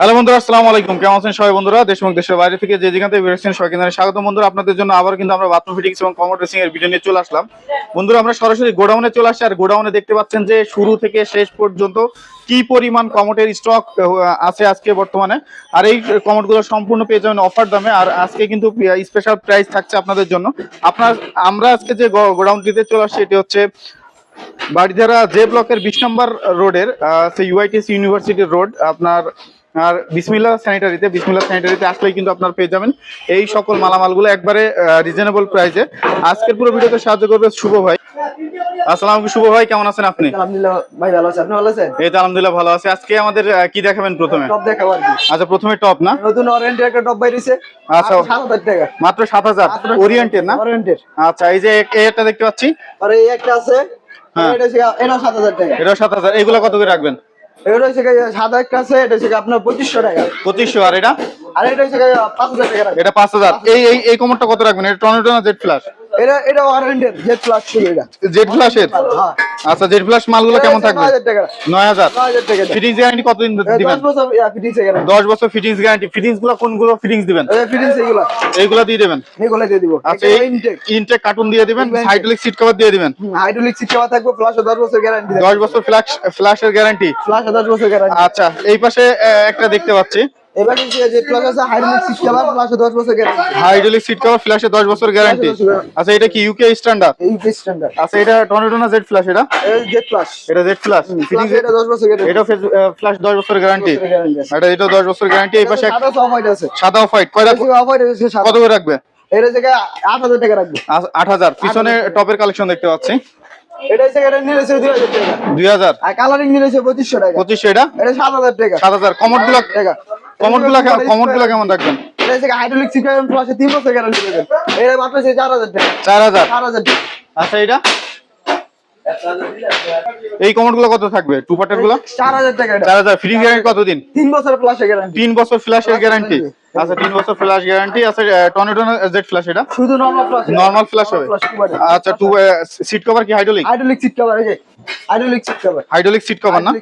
Hello বন্ধুরা, আসসালামু আলাইকুম। কেমন আছেন সবাই বন্ধুরা? দেশ এবং দেশের বাইরে থেকে যে যেখান থেকে বেরোচ্ছেন সবাই কিন্তু স্বাগত বন্ধুরা। আপনাদের জন্য আবার কিন্তু আমরা বাথরুম ফিটিংস এবং কমোড ড্রেসিং এর ভিডিও নিয়ে চলে আসলাম। বন্ধুরা, আমরা সরাসরি গোডাউনে চলে আসছি। আর গোডাউনে দেখতে পাচ্ছেন যে শুরু থেকে শেষ পর্যন্ত কি পরিমাণ কমোটের স্টক আছে আজকে বর্তমানে। আর এই কমোডগুলো সম্পূর্ণ পেয়ে যাবেন অফার দামে। আর আজকে কিন্তু স্পেশাল প্রাইস থাকছে আপনাদের জন্য। আপনার, আমরা আজকে যে গোডাউনটিতে চলে আসছি, এটি হচ্ছে বাড়িধারা জে ব্লকের বিশ নম্বর রোডের সেই ইউআইটিএস ইউনিভার্সিটির রোড আপনার আর বিসমিল্লা স্যানিটারিতে বিসমিল্লা স্যানিটারিতে আসলেই কিন্তু আপনার পেয়ে যাবেন। এই সকল মালামালগুলো একবারে রিজনেবল প্রাইসে আজকের পুরো ভিডিওতে সাহায্য করবে শুভ ভাই। আসসালামু আলাইকুম শুভ ভাই কেমন আছেন আপনি? আলহামদুলিল্লাহ ভাই ভালো আছে আপনি ভালো আছেন? এই তো আলহামদুলিল্লাহ ভালো আছে। আজকে আমাদের কি দেখাবেন প্রথমে? টপ দেখাবো আচ্ছা প্রথমে টপ না? নতুন অরেন্টের একটা টপ বাইরেছে আচ্ছা। সাত হাজার টাকা। মাত্র সাত হাজার? ওরিয়েন্টের না? অরেন্টের আচ্ছা এই যে এটা দেখতে পাচ্ছি। আর এই একটা আছে। হ্যাঁ। এটা হচ্ছে এটা সাত হাজার টাকা। এটাও সাত হাজার। এইগুলো কত করে রাখবেন? এটা হচ্ছে সাদা একটা আছে এটা হচ্ছে আপনার পঁচিশশো টাকা। পঁচিশশো আর এটা? আর এটা হচ্ছে পাঁচ হাজার টাকা এটা পাঁচ হাজার। এই এই কোমরটা কত রাখবেন? এটা টর্নেডো না জেড ফ্ল্যাশ? এটা এটা অরেন্টের জেড প্লাস ছিল এটা। জেড ফ্ল্যাশের হ্যাঁ আচ্ছা জেড ফ্ল্যাশ মালগুলো কেমন থাকবে? নয় হাজার টাকা। নয় হাজার। নয় হাজার টাকা। ফিটিংস গ্যারান্টি কতদিন দিবেন? দশ বছর ফিটিংস এখানে দশ বছর ফিটিংস গ্যারান্টি ফিটিংসগুলো কোনগুলো ফিটিংস দিবেন? ফিটিংস এগুলো এইগুলো। দিয়ে দেবেন? এগুলো দিয়ে দিব। আচ্ছা এই ইনটেক ইনটেক কার্টুন দিয়ে দিবেন। হাইড্রোলিক সিট কভার দিয়ে দিবেন? হাইড্রোলিক সিট কভার থাকবে প্লাস দশ বছর গ্যারান্টি দশ বছর ফ্ল্যাশ ফ্ল্যাশের গ্যারান্টি প্লাস দশ বছর গ্যারান্টি আচ্ছা এই পাশে একটা দেখতে পাচ্ছি। এবার যে প্লাস আছে হাইড্রোলিক সিট কভার প্লাস দশ বছর গ্যারান্টি হাইড্রোলিক সিট কভার ফ্ল্যাশে দশ বছর গ্যারান্টি আচ্ছা এটা কি ইউকে স্ট্যান্ডার্ড আচ্ছা এটা টর্নেডো না জেড ফ্ল্যাশ এটা? জেড এটা জেড ফ্ল্যাশ এটা বছর গ্যারান্টি এটা ফ্ল্যাশ দশ বছর গ্যারান্টি। এটা এটা বছর এই পাশে সাদা হোয়াইট আছে। সাদা ফাইট কয়টা অফ হোয়াইট আছে সাদা। কত করে রাখবে? এটা থেকে আট হাজার টাকা রাখবে। আট হাজার। পিছনে টপের কালেকশন দেখতে পাচ্ছি। এটা হচ্ছে এটা নিয়ে এসে দুই হাজার টাকা। দুই হাজার। আর কালারিং নিয়ে এসে পঁচিশশো টাকা। পঁচিশশো এটা? এটা সাত হাজার টাকা। সাত হাজার। কমরগুলো টাকা। কমরগুলো কমরগুলো কেমন রাখবেন। হাইড্রোলিক সিট প্লাস তিন বছর গ্যারান্টি দেবেন। এটা মাত্র হচ্ছে চার হাজার টাকা। চার হাজার। চার হাজার টাকা। আচ্ছা এটা এই কমরগুলো কত থাকবে? টু পার্টেরগুলো? চার হাজার টাকা চার হাজার। ফ্রি গ্যারান্টি কতদিন? তিন বছর প্লাস গ্যারান্টি তিন বছর ফ্ল্যাশের গ্যারান্টি আচ্ছা তিন বছর ফ্ল্যাশ গ্যারান্টি আচ্ছা টর্নেডো জেড ফ্ল্যাশ এটা? শুধু নর্মাল প্লাস নর্মাল ফ্ল্যাশ হবে। আচ্ছা টু সিট কভার কি হাইড্রোলিক হাইড্রোলিক সিট কভার যে hydraulic seat cover hydraulic seat cover না।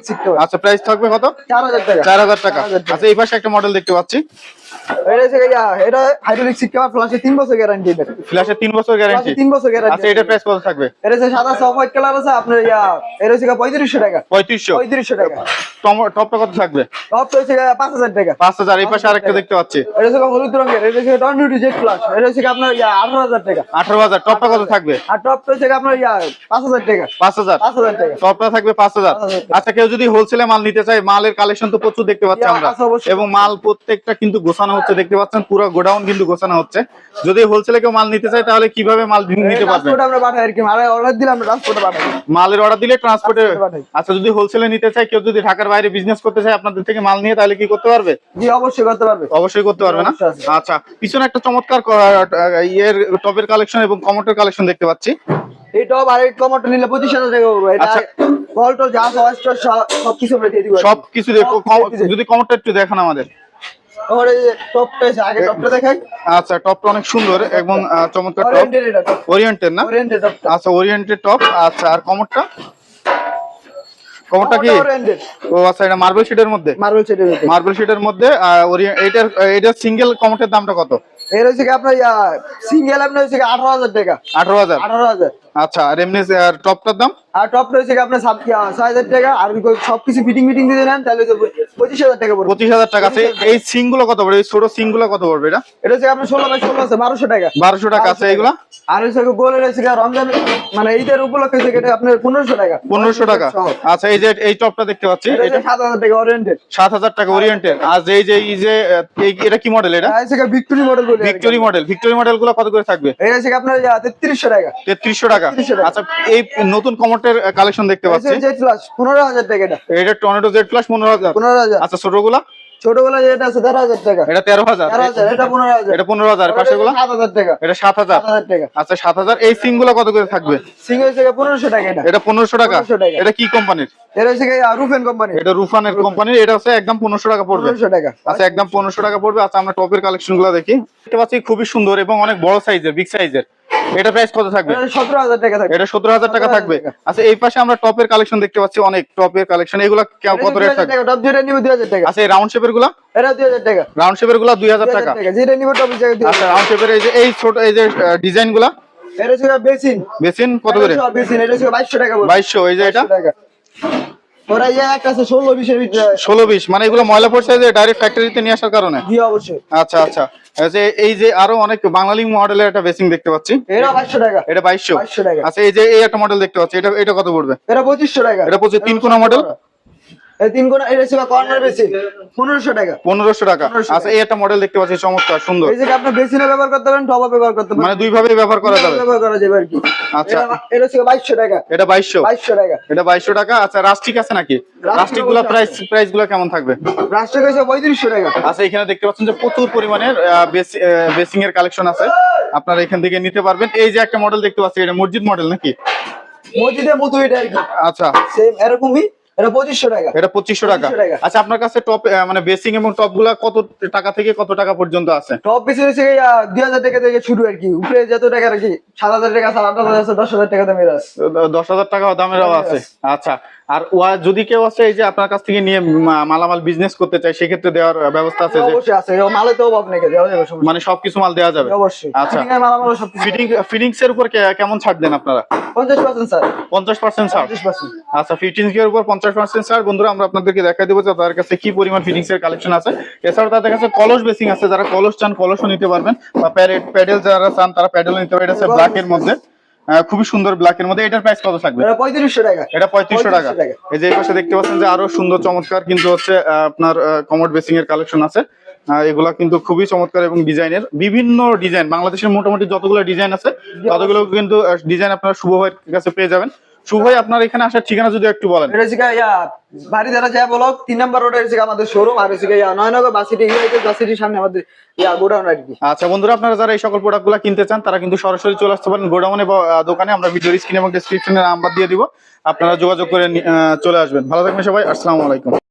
আচ্ছা প্রাইস থাকবে কত? চার হাজার টাকা। চার হাজার টাকা। 4,000 টাকা। আচ্ছা এই পাশে একটা মডেল দেখতে পাচ্ছি। এটা হচ্ছে ইয়া, এটা হাইড্রোলিক সিট কভার প্লাসে তিন বছর গ্যারান্টি বছর গ্যারান্টি বছর গ্যারান্টি আচ্ছা এটা প্রাইস কত থাকবে? এটা হচ্ছে সাদা সফট হোয়াইট কালার আছে আপনার ইয়া এটা হচ্ছে পঁয়ত্রিশশো টাকা। পঁয়ত্রিশশো। পঁয়ত্রিশশো টাকা। টপটা কত থাকবে? টপ হচ্ছে পাঁচ হাজার টাকা। পাঁচ হাজার এই পাশে আরেকটা দেখতে পাচ্ছি। এটা হচ্ছে হলুদ রঙের এটা হচ্ছে প্লাস এটা হচ্ছে আপনার ইয়া আঠারো হাজার টাকা। আঠারো হাজার টপটা কত থাকবে? আর টপ হচ্ছে আপনার ইয়া পাঁচ হাজার টাকা। পাঁচ হাজার। পাঁচ হাজার টাকা। টপটা থাকবে 5,000 আচ্ছা কেউ যদি হোলসেলে মাল নিতে চায় মালের কালেকশন তো প্রচুর দেখতে পাচ্ছি আমরা। এবং মাল প্রত্যেকটা কিন্তু গোছানো হচ্ছে দেখতে পাচ্ছেন পুরো গোডাউন কিন্তু গোছানো হচ্ছে। যদি হোলসেলে কেউ মাল নিতে চায় তাহলে কীভাবে মাল নিতে পারবে? আমরা পাঠাই আর কি আর অর্ডার দিলে আমরা ট্রান্সপোর্টে পাঠাই। মালের অর্ডার দিলে ট্রান্সপোর্টে আচ্ছা যদি হোলসেলে নিতে চায় কেউ যদি ঢাকার বাইরে বিজনেস করতে চায় আপনাদের থেকে মাল নিয়ে তাহলে কি করতে পারবে? জি অবশ্যই করতে পারবে। অবশ্যই করতে পারবে না? আচ্ছা পিছনে একটা চমৎকার ইয়ের টপের কালেকশন এবং কমোটের কালেকশন দেখতে পাচ্ছি। এই টপ আর এই টমেটো নিলে পঁচিশ হাজার টাকা পড়বে। এটা আচ্ছা। কল টল যা সব- সবকিছু আমরা দিয়ে দিব। সব কিছু দেখো সব কিছু দিয়ে দিবো। যদি কমোটটা একটু দেখান আমাদের। আচ্ছা টপটা অনেক সুন্দর এবং চমৎকার টপ ওরিয়েন্টেড না? আচ্ছা ওরিয়েন্টেড টপ আচ্ছা আর কমরটা কমরটা কি? ও আচ্ছা এটা মার্বেল শিটের মধ্যে? মার্বেল সেটের মধ্যে। মার্বেল শিটের মধ্যে এটার এটা সিঙ্গেল কমরটার দামটা কত? এর হচ্ছে কি আপনার সিঙ্গেল আপনার হচ্ছে আঠারো হাজার টাকা। আঠারো হাজার? আঠারো হাজার। আচ্ছা আর এমনি আর টপটার দাম? আর টপ রয়েছে আপনার ছয় হাজার টাকা। আর সবকিছু ফিটিং মিটিং দিয়ে নেন তাহলে পঁচিশ হাজার টাকা পড়বে। পঁচিশ হাজার টাকা। আছে এই সিংগুলো কত পড়বে? ছোট সিংগুলো কত পড়বে এটা? এটা হচ্ছে আপনার ষোলো বাই ষোলো আছে বারোশো টাকা। বারোশো টাকা আছে এইগুলা আর হচ্ছে গোলের হচ্ছে কি রমজান মানে ঈদের উপলক্ষে হচ্ছে এটা আপনার পনেরোশো টাকা। পনেরোশো টাকা। আচ্ছা এই যে এই টপটা দেখতে পাচ্ছি এটা সাত হাজার টাকা ওরিয়েন্টেড সাত হাজার টাকা ওরিয়েন্টেড আর এই যে এই যে এটা কি মডেল এটা? Victory model victory model victory মডেলগুলো কত করে থাকবে? এটা হচ্ছে আপনার তেত্রিশশো টাকা। তেত্রিশশো টাকা। আচ্ছা এই নতুন কমোটের কালেকশন দেখতে পাচ্ছি। জেড প্লাস পনেরো হাজার টাকা এটা। এটা টর্নেডো জেড প্লাস পনেরো হাজার। পনেরো হাজার। আচ্ছা ছোটগুলা? ছোটগুলা যেটা আছে তেরো হাজার টাকা। এটা তেরো হাজার। হাজার এটা পনেরো হাজার। এটা পনেরো হাজার। পাশেগুলো? সাত হাজার টাকা। এটা সাত হাজার। সাত হাজার টাকা। আচ্ছা সাত হাজার। এই সিংগুলা কত করে থাকবে? সিং এর কি পনেরোশো টাকা এটা। এটা পনেরোশো টাকা। 1500 টাকা। এটা কি কোম্পানির? এটা হচ্ছে রুফেন কোম্পানি এটা রুফানের কোম্পানির এটা হচ্ছে একদম পনেরোশো টাকা পড়বে। পনেরোশো টাকা। আচ্ছা একদম পনেরোশো টাকা পড়বে। আচ্ছা আমরা টপের কালেকশনগুলো দেখি। দেখতে পাচ্ছি খুবই সুন্দর এবং অনেক বড় সাইজের বিগ সাইজের। এটা প্রাইস কত থাকবে? সতেরো হাজার টাকা থাকবে। এটা সতেরো হাজার টাকা থাকবে। আচ্ছা এই পাশে আমরা টপের কালেকশন দেখতে পাচ্ছি অনেক। টপের কালেকশন এগুলা কত রেট থাকবে? টপ যেটা নিবে দুই হাজার টাকা। আচ্ছা এই রাউন্ড শেপেরগুলা? এটা দুই হাজার টাকা। রাউন্ড শেপেরগুলা দুই হাজার টাকা হাজার টাকা। যেটা নিবে টপ জায়গায় দুই আচ্ছা রাউন্ড শেপের এই যে এই ছোট এই যে ডিজাইনগুলা এটা ছিল বেসিন। বেসিন কত করে? বেসিন এটা ছিল বাইশশো টাকা বলে। বাইশশো এই যে এটা? 2200 ওরা ইয়ে আছে ভিতরে মানে এগুলো ময়লা পড়ছে যে ডাইরেক্ট ফ্যাক্টরিতে নিয়ে আসার কারণে? জি অবশ্যই। আচ্ছা আচ্ছা। এই যে এই যে আরও অনেক বাঙালি মডেলের একটা বেসিং দেখতে পাচ্ছি। এটা বাইশশো টাকা। এটা 2200 টাকা। আচ্ছা এই যে এই একটা মডেল দেখতে পাচ্ছি এটা এটা কত পড়বে? এটা টাকা তিন কোনা মডেল তিন কোনা এটা কর্নার টাকা। টাকা। 1500 আচ্ছা এই একটা মডেল দেখতে পাচ্ছি চমৎকার সুন্দর। এই যে আপনি বেসিনে ব্যবহার করতে পারেন ব্যবহার করতে পারেন। মানে দুই ভাবে ব্যবহার করা যাবে। ব্যবহার করা যাবে আর কি। আচ্ছা। এটা- টাকা। এটা টাকা। এটা টাকা। আচ্ছা রাস্টিক আছে নাকি? রাস্টিকগুলো প্রাইস প্রাইসগুলো কেমন থাকবে? টাকা। আচ্ছা এখানে দেখতে পাচ্ছেন যে প্রচুর পরিমাণের বেসিং এর কালেকশন আছে। আপনারা এখান থেকে নিতে পারবেন। এই যে একটা মডেল দেখতে পাচ্ছি এটা মসজিদ মডেল নাকি? মসজিদের মতো এটা আর কি। আচ্ছা। সেম এরকমই। এটা পঁচিশশো টাকা। এটা 2500 টাকা। আচ্ছা আপনার কাছে টপ মানে বেসিং এবং টপ কত টাকা থেকে কত টাকা পর্যন্ত আছে? টপ বেশি হচ্ছে দুই হাজার টাকা থেকে শুরু আর কি। উপরে যত টাকা আর কি সাত হাজার টাকা সাত আট হাজার আছে, দশ হাজার টাকা দামের আছে। দশ হাজার টাকা দামেরও আছে। আচ্ছা আর ওয়া যদি কেউ আছে এই যে আপনার কাছ থেকে নিয়ে মালামাল বিজনেস করতে চায় সেক্ষেত্রে দেওয়ার ব্যবস্থা আছে অবশ্যই আছে। এও মালে তো অভাব নেই দেওয়া যাবে মানে সবকিছু মাল দেওয়া যাবে? অবশ্যই। আচ্ছা। ফিটিং এর মালামাল সব ফিটিং ফিটিংস এর উপর কেমন ছাড় দেন আপনারা? পঞ্চাশ পার্সেন্ট স্যার পঞ্চাশ পার্সেন্ট। আচ্ছা ফিটিংস এর উপর পঞ্চাশ পার্সেন্ট ছাড় বন্ধুরা আমরা আপনাদেরকে দেখাই দেবো যে তাদের কাছে কি পরিমাণ ফিটিংস এর কালেকশন আছে। এছাড়াও তাদের কাছে কলস বেসিং আছে। যারা কলস চান কলসও নিতে পারবেন। বা প্যাডেল যারা চান তারা প্যাডেল নিতে পারবেন। এটা আছে ব্ল্যাক এর মধ্যে। খুবই সুন্দর ব্ল্যাক এর মধ্যে। এটার প্রাইস কত থাকবে? এটা পঁয়ত্রিশশো টাকা। এটা 3500 টাকা। এই যে এই পাশে দেখতে পাচ্ছেন যে আরও সুন্দর চমৎকার কিন্তু হচ্ছে আপনার কমোড বেসিং এর কালেকশন আছে। এগুলা কিন্তু খুবই চমৎকার এবং ডিজাইনের। বিভিন্ন ডিজাইন। বাংলাদেশের মোটামুটি যতগুলো ডিজাইন আছে ততগুলো কিন্তু ডিজাইন আপনারা শুভ ভাইয়ের কাছে পেয়ে যাবেন। শুভ ভাই আপনার এখানে আসার ঠিকানা যদি একটু বলেন। বাড়ি দ্বারা যায় বলো তিন নম্বর রোডে হচ্ছে আমাদের শোরুম আর এসে নয়নগর বাসিটি বাসিটির সামনে আমাদের ইয়া গোডাউন আর কি। আচ্ছা বন্ধুরা আপনারা যারা এই সকল প্রোডাক্টগুলো কিনতে চান তারা কিন্তু সরাসরি চলে আসতে পারেন গোডাউনে বা দোকানে। আমরা ভিডিও স্ক্রিন এবং ডিসক্রিপশনে নাম্বার দিয়ে দিব। আপনারা যোগাযোগ করে চলে আসবেন। ভালো থাকবেন সবাই আসসালামু আলাইকুম।